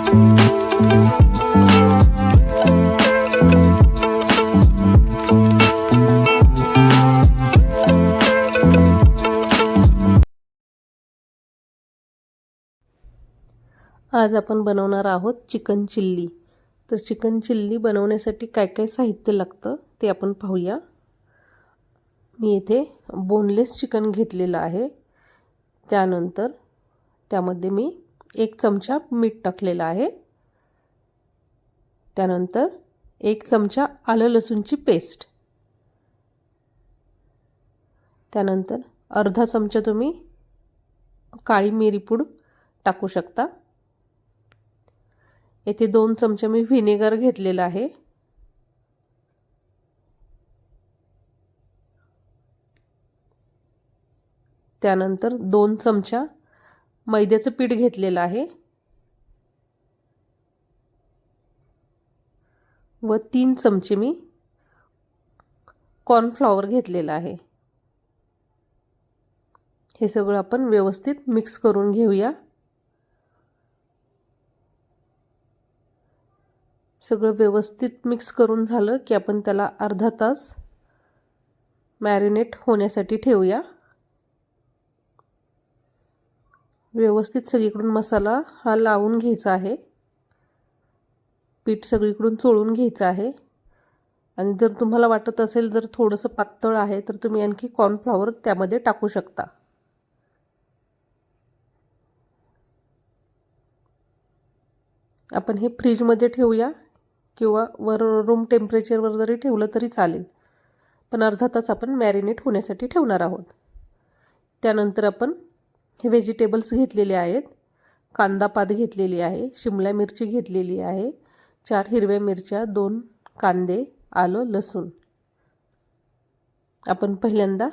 आज आपण बनवणार आहोत चिकन चिल्ली. तर चिकन चिल्ली बनवण्यासाठी काय काय साहित्य लागतं ते आपण पाहूया. मी येथे बोनलेस चिकन घेतलेलं आहे. त्यानंतर त्यामध्ये मी एक चमचा मीठ टाकलेला आहे. त्यानंतर एक चमचा आलं लसूणची पेस्ट. त्यानंतर अर्धा चमचा तुम्ही काळी मिरीपूड टाकू शकता. येथे दोन चमचे मी व्हिनेगर घेतलेला आहे. त्यानंतर दोन चमचा मैद्याचं पीठ घेतलेलं आहे. व तीन चमचे मी कॉर्नफ्लॉवर घेतलेलं आहे. हे सगळं आपण व्यवस्थित मिक्स करून घेऊया. सगळं व्यवस्थित मिक्स करून झालं की आपण त्याला अर्धा तास मॅरिनेट होण्यासाठी ठेवूया. व्यवस्थित सगळीकडून मसाला हा लावून घ्यायचा आहे. पीठ सगळीकडून चोळून घ्यायचं आहे. आणि जर तुम्हाला वाटत असेल जर थोडंसं पातळ आहे तर तुम्ही आणखी कॉर्नफ्लॉवर त्यामध्ये टाकू शकता. आपण हे फ्रीजमध्ये ठेवूया किंवा वर रूम टेम्परेचरवर जरी ठेवलं तरी चालेल. पण अर्धा तास आपण मॅरिनेट होण्यासाठी ठेवणार आहोत. त्यानंतर आपण हे व्हेजिटेबल्स घेतलेले आहेत. कांदा पात घेतलेली आहे. शिमला मिरची घेतलेली आहे. चार हिरव्या मिरच्या दोन कांदे आलं लसूण. आपण पहिल्यांदा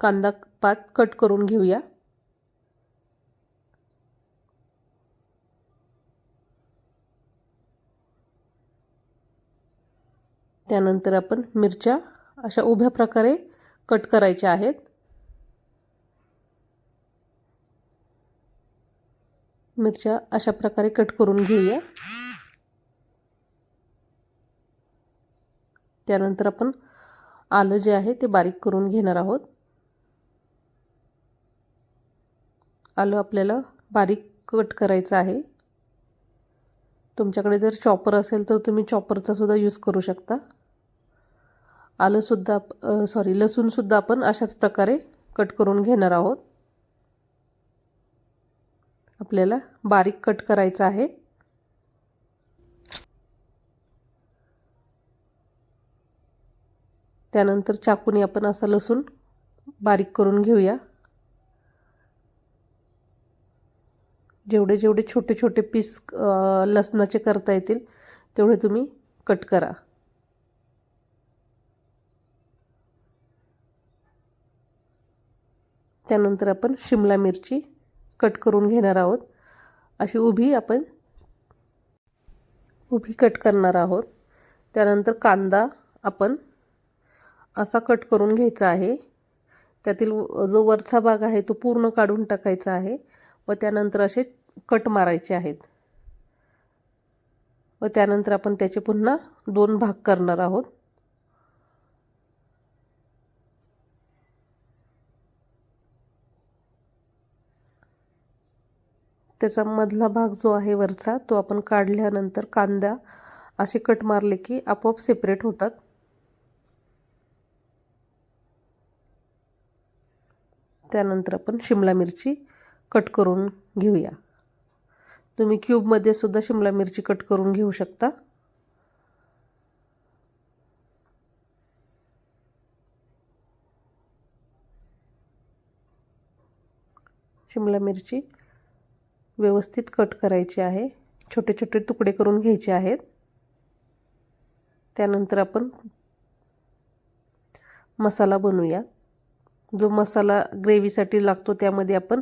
कांदा पात कट करून घेऊया. त्यानंतर आपण मिरच्या अशा उभ्या प्रकारे कट करायच्या आहेत. मिरच्या अशा प्रकारे कट करून घेऊया. त्यानंतर आपण आलं जे आहे ते बारीक करून घेणार आहोत. आलं आपल्याला बारीक कट करायचं आहे. तुमच्याकडे जर चॉपर असेल तर तुम्ही चॉपरचा सुद्धा यूज करू शकता. आलंसुद्धा सॉरी लसूणसुद्धा आपण अशाच प्रकारे कट करून घेणार आहोत. आपल्याला बारीक कट करायचं आहे. त्यानंतर चाकूने आपण असा लसूण बारीक करून घेऊया. जेवढे जेवढे छोटे छोटे पीस लसणाचे करता येतील तेवढे तुम्ही कट करा. त्यानंतर आपण शिमला मिरची कट करून घेणार आहोत. अशी उभी आपण उभी कट करणार आहोत. त्यानंतर कांदा आपण असा कट करून घ्यायचा आहे. त्यातील जो वरचा भाग आहे तो पूर्ण काढून टाकायचा आहे व त्यानंतर असे कट मारायचे आहेत. व त्यानंतर आपण त्याचे पुन्हा दोन भाग करणार आहोत. त्याचा मधला भाग जो आहे वरचा तो आपण काढल्यानंतर कांदा असे कट मारले की आपोआप सेपरेट होतात. त्यानंतर आपण शिमला मिरची कट करून घेऊया. तुम्ही क्यूबमध्ये सुद्धा शिमला मिरची कट करून घेऊ शकता. शिमला मिरची व्यवस्थित कट करायचे आहे. छोटे छोटे तुकडे करून घ्यायचे आहेत. त्यानंतर आपण मसाला बनवूया. जो मसाला ग्रेव्हीसाठी लागतो त्यामध्ये आपण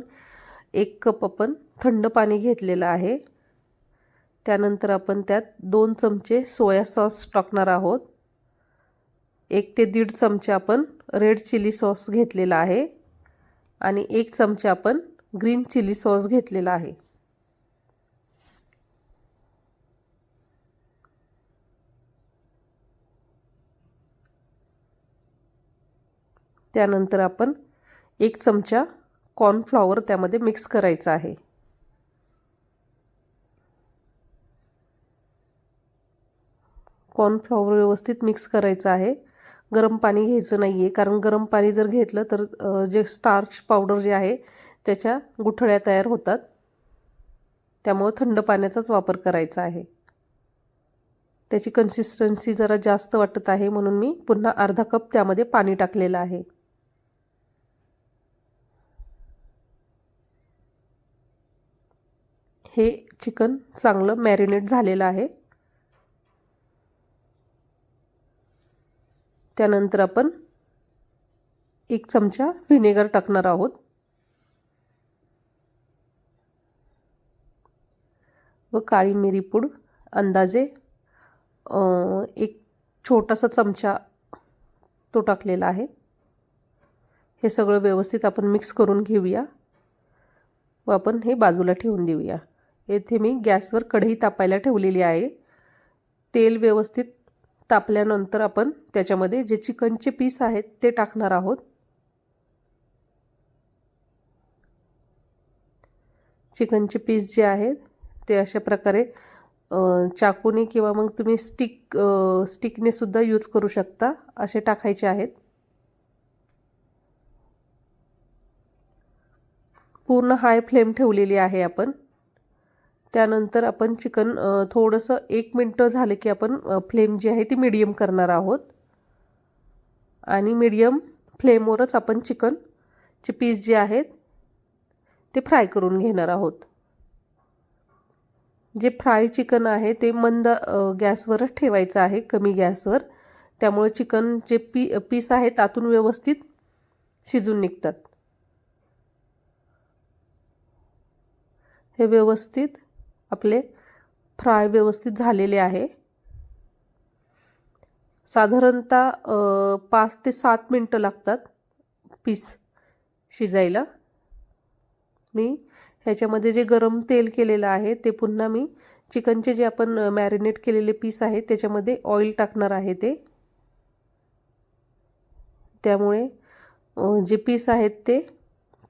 एक कप आपण थंड पाणी घेतलेलं आहे. त्यानंतर आपण त्यात दोन चमचे सोया सॉस टाकणार आहोत. एक ते दीड चमचे आपण रेड चिली सॉस घेतलेला आहे. आणि एक चमचा आपण ग्रीन चिली सॉस घेतलेला आहे. त्यानंतर आपण एक चमचा कॉर्नफ्लॉवर त्यामध्ये मिक्स करायचा आहे. कॉर्नफ्लॉवर व्यवस्थित मिक्स करायचं आहे. गरम पाणी घ्यायचं नाही आहे कारण गरम पाणी जर घेतलं तर जे स्टार्च पावडर जे आहे त्याच्या गुठळ्या तयार होतात. त्यामुळं थंड पाण्याचाच वापर करायचा आहे. त्याची कन्सिस्टन्सी जरा जास्त वाटत आहे म्हणून मी पुन्हा अर्धा कप त्यामध्ये पाणी टाकलेलं आहे. हे चिकन चांगलं मॅरिनेट झालेलं आहे. त्यानंतर आपण एक चमचा व्हिनेगर टाकणार आहोत. व काळी मिरी पूड अंदाजे एक छोटासा चमचा तो टाकलेला आहे. हे सगळं व्यवस्थित आपण मिक्स करून घेऊया व आपण हे बाजूला ठेवून देऊया. येथे मी गॅसवर कढई तापायला ठेवलेली आहे. तेल व्यवस्थित तापल्यानंतर आपण त्याच्यामध्ये जे चिकनचे पीस आहेत ते टाकणार आहोत. चिकनचे पीस जे आहेत ते अशा प्रकारे चाकूने किंवा मग तुम्ही स्टिक स्टिकने सुद्धा यूज करू शकता. असे टाकायचे आहेत. पूर्ण हाय फ्लेम ठेवलेली आहे आपण. त्यानंतर आपण चिकन थोडंसं एक मिनटं झालं की आपण फ्लेम जी आहे ती मिडियम करणार आहोत. आणि मिडियम फ्लेमवरच आपण चिकनचे पीस जे आहेत ते फ्राय करून घेणार आहोत. जे फ्राय चिकन आहे ते मंद गॅसवरच ठेवायचं आहे कमी गॅसवर. त्यामुळे चिकन जे पी पीस आहेत आतून व्यवस्थित शिजून निघतात. हे व्यवस्थित आपले फ्राय व्यवस्थित झालेले आहे. साधारणतः पाच ते सात मिनटं लागतात पीस शिजायला. मी ह्याच्यामध्ये जे गरम तेल केलेलं आहे ते पुन्हा मी चिकनचे जे आपण मॅरिनेट केलेले पीस आहेत त्याच्यामध्ये ऑइल टाकणार आहे ते. त्यामुळे जे पीस आहेत ते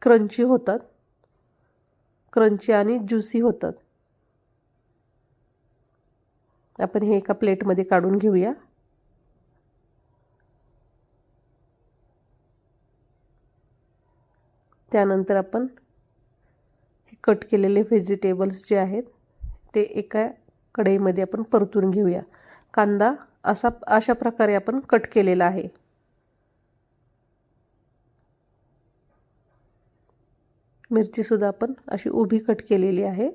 क्रंची होतात. क्रंची आणि ज्युसी होतात. आपण हे एका प्लेटमध्ये काढून घेऊया. त्यानंतर आपण हे कट केलेले व्हेजिटेबल्स जे आहेत ते एका कढईमध्ये आपण परतून घेऊया. कांदा असा अशा प्रकारे आपण कट केलेला आहे. मिरचीसुद्धा आपण अशी उभी कट केलेली आहे.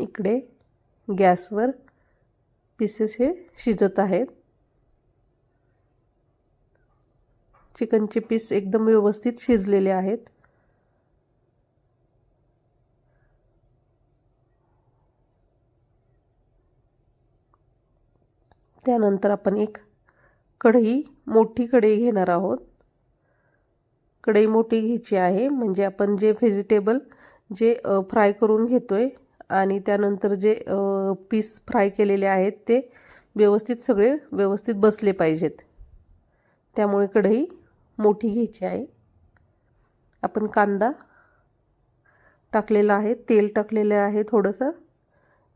इकडे गॅसवर पीसेस हे शिजत आहेत. चिकनचे पीस एकदम व्यवस्थित शिजलेले आहेत. त्यानंतर आपण एक कढई मोठी कढई घेणार आहोत. कढई मोठी घ्यायची आहे म्हणजे आपण जे व्हेजिटेबल जे फ्राय करून घेतो आहे आणि त्यानंतर जे पीस फ्राय केलेले आहेत ते व्यवस्थित सगळे व्यवस्थित बसले पाहिजेत. त्यामुळे कढई मोठी घ्यायची आहे. आपण कांदा टाकलेला आहे तेल टाकलेलं आहे थोडंसं.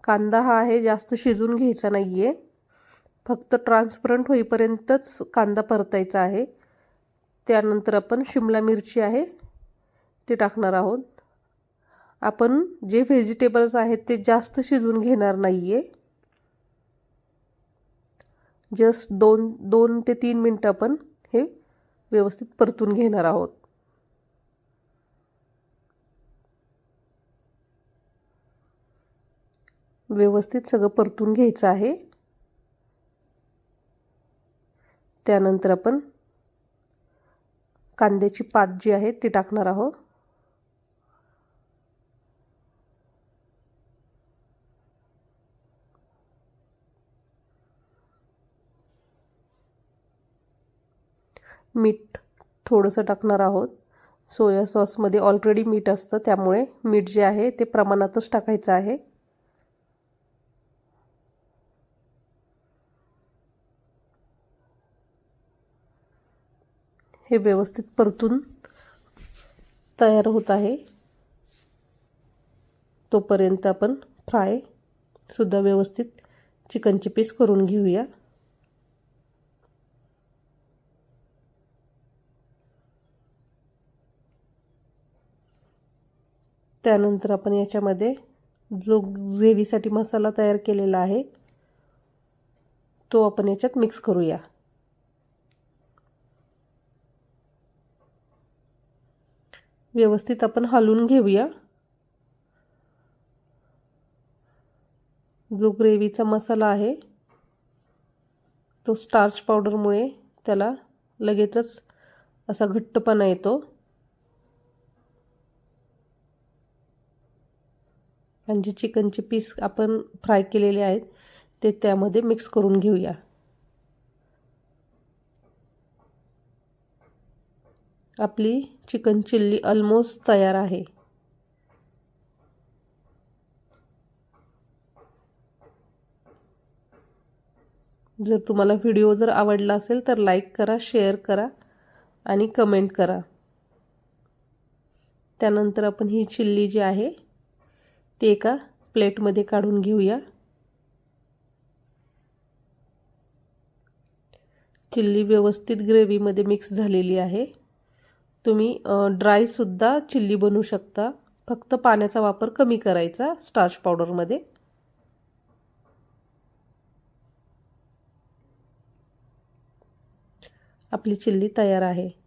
कांदा हा आहे जास्त शिजून घ्यायचा नाही आहे फक्त ट्रान्सपरंट होईपर्यंतच कांदा परतायचा आहे. त्यानंतर आपण शिमला मिरची आहे ती टाकणार आहोत. आपण जे व्हेजिटेबल्स आहेत ते जास्त शिजून घेणार नाही आहे जस्ट दोन दोन ते तीन मिनटं आपण हे व्यवस्थित परतून घेणार आहोत. व्यवस्थित सगळं परतून घ्यायचं आहे. त्यानंतर आपण कांद्याची पात जी आहे ती टाकणार आहोत. मीठ थोडंसं टाकणार आहोत. सोया सॉसमध्ये ऑलरेडी मीठ असतं त्यामुळे मीठ जे आहे ते प्रमाणातच टाकायचं आहे. हे व्यवस्थित परतून तयार होत आहे. तोपर्यंत आपण फ्राय सुद्धा व्यवस्थित चिकनचे पीस करून घेऊया. त्यानंतर आपण याच्यामध्ये जो ग्रेव्हीसाठी मसाला तयार केलेला आहे तो आपण याच्यात मिक्स करूया. व्यवस्थित आपण हलवून घेऊया. जो ग्रेव्हीचा मसाला आहे तो स्टार्च पावडरमुळे त्याला लगेचच असा घट्टपणा येतो. आणि जे चिकनचे पीस आपण फ्राय केलेले आहेत ते त्यामध्ये मिक्स करून घेऊया. आपली चिकन चिल्ली ऑलमोस्ट तयार आहे. जर तुम्हाला व्हिडिओ जर आवडला असेल तर लाईक करा शेअर करा आणि कमेंट करा. त्यानंतर आपण ही चिल्ली जी आहे ती एका प्लेटमध्ये काढून घेऊया. चिल्ली व्यवस्थित ग्रेव्हीमध्ये मिक्स झालेली आहे. तुम्ही ड्रायसुद्धा चिल्ली बनवू शकता. फक्त पाण्याचा वापर कमी करायचा स्टार्च पावडरमध्ये. आपली चिल्ली तयार आहे.